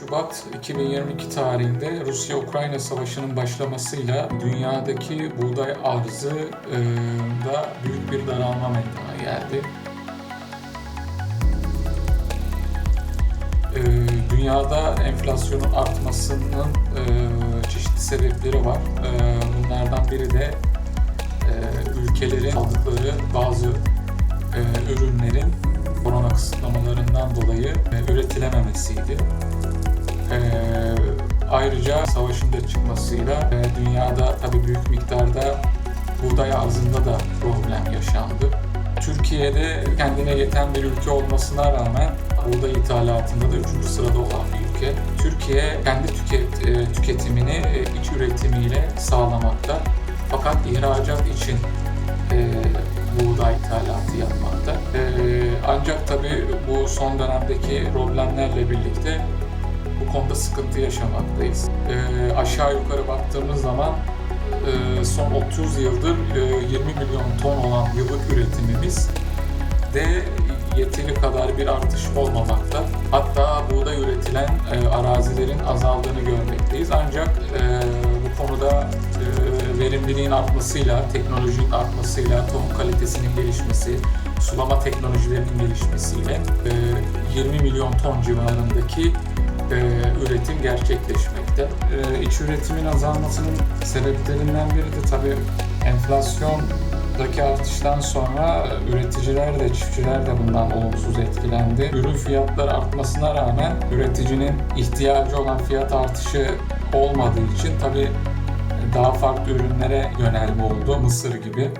Şubat 2022 tarihinde Rusya-Ukrayna Savaşı'nın başlamasıyla dünyadaki buğday arzı e, da büyük bir daralma meydana geldi. E, dünyada enflasyonun artmasının e, çeşitli sebepleri var. Bunlardan biri de ülkelerin aldıkları bazı ürünlerin korona kısıtlamalarından dolayı üretilememesiydi. Ayrıca savaşın da çıkmasıyla e, dünyada tabii büyük miktarda buğday arzında da problem yaşandı. Türkiye'de kendine yeten bir ülke olmasına rağmen buğday ithalatında da 3. sırada olan bir ülke. Türkiye kendi tüket, e, tüketimini e, iç üretimiyle sağlamakta. Fakat ihracat için e, buğday ithalatı yapmakta. E, ancak tabii bu son dönemdeki problemlerle birlikte bu konuda sıkıntı yaşamaktayız. E, aşağı yukarı baktığımız zaman e, son 30 yıldır e, 20 milyon ton olan yıllık üretimimiz de yeteri kadar bir artış olmamakta. Hatta buğday üretilen e, arazilerin azaldığını görmekteyiz. Ancak e, bu konuda e, verimliliğin artmasıyla, teknolojinin artmasıyla, tohum kalitesinin gelişmesi, sulama teknolojilerinin gelişmesiyle e, 20 milyon ton civarındaki e, üretim gerçekleşmekte. E, iç üretimin azalmasının sebeplerinden biri de tabii enflasyondaki artıştan sonra üreticiler de çiftçiler de bundan olumsuz etkilendi. Ürün fiyatları artmasına rağmen üreticinin ihtiyacı olan fiyat artışı olmadığı için tabii daha farklı ürünlere yönelme oldu. Mısır gibi.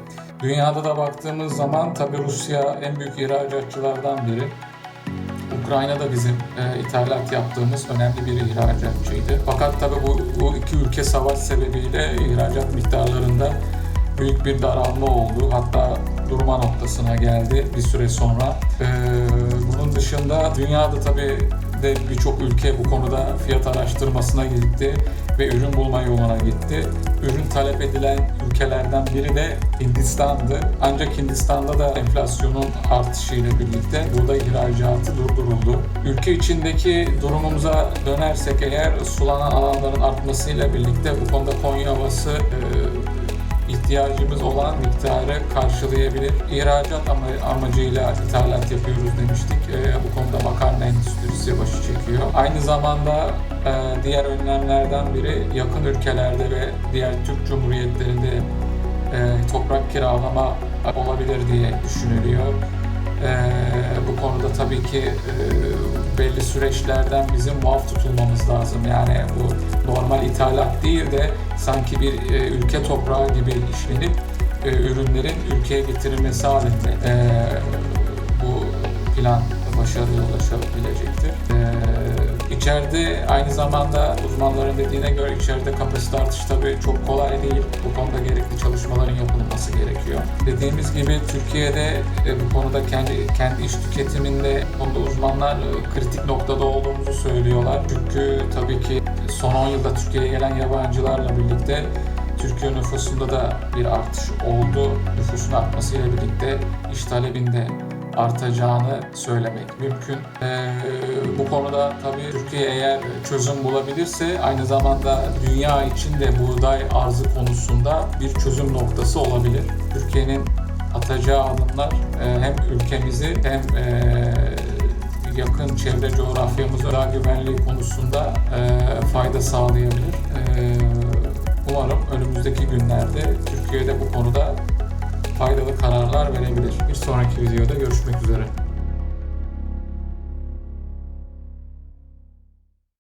Dünyada da baktığımız zaman tabii Rusya en büyük ihracatçılardan biri. Ukrayna da bizim e, ithalat yaptığımız önemli bir ihracatçıydı. Fakat tabii bu, bu iki ülke savaş sebebiyle ihracat miktarlarında büyük bir daralma oldu. Hatta durma noktasına geldi bir süre sonra. E, bunun dışında dünyada tabii de birçok ülke bu konuda fiyat araştırmasına gitti ve ürün bulma yoluna gitti. Ürün talep edilen ülkelerden biri de Hindistan'dı. Ancak Hindistan'da da enflasyonun artışıyla birlikte buğday ihracatı durduruldu. Ülke içindeki durumumuza dönersek eğer sulanan alanların artmasıyla birlikte bu konuda Konya Havası e, ihtiyacımız olan miktarı karşılayabilir. İhracat ama- amacıyla ithalat yapıyoruz demiştik. Ee, bu konuda makarna endüstrisi başı çekiyor. Aynı zamanda e, diğer önlemlerden biri yakın ülkelerde ve diğer Türk Cumhuriyetlerinde e, toprak kiralama olabilir diye düşünülüyor. Ee, bu konuda tabii ki e, belli süreçlerden bizim muaf tutulmamız lazım. Yani bu normal ithalat değil de sanki bir e, ülke toprağı gibi işlenip e, ürünlerin ülkeye getirilmesi halinde e, bu plan başarıya ulaşabilecektir. E, içeride aynı zamanda uzmanların dediğine göre içeride kapasite artışı tabii çok kolay değil. Bu konuda gerekli çalışmaların yapılması gerekiyor. Dediğimiz gibi Türkiye'de e, bu konuda kendi kendi iş tüketiminde konuda uzmanlar e, kritik noktada olduğumuzu söylüyorlar. Çünkü tabii ki son 10 yılda Türkiye'ye gelen yabancılarla birlikte Türkiye nüfusunda da bir artış oldu. Nüfusun artmasıyla birlikte iş talebinde artacağını söylemek mümkün. Ee, bu konuda tabii Türkiye eğer çözüm bulabilirse aynı zamanda dünya için de buğday arzı konusunda bir çözüm noktası olabilir. Türkiye'nin atacağı adımlar e, hem ülkemizi hem e, yakın çevre coğrafyamıza daha güvenliği konusunda e, fayda sağlayabilir. E, umarım önümüzdeki günlerde Türkiye'de bu konuda faydalı kararlar verebilir. Bir sonraki videoda görüşmek üzere.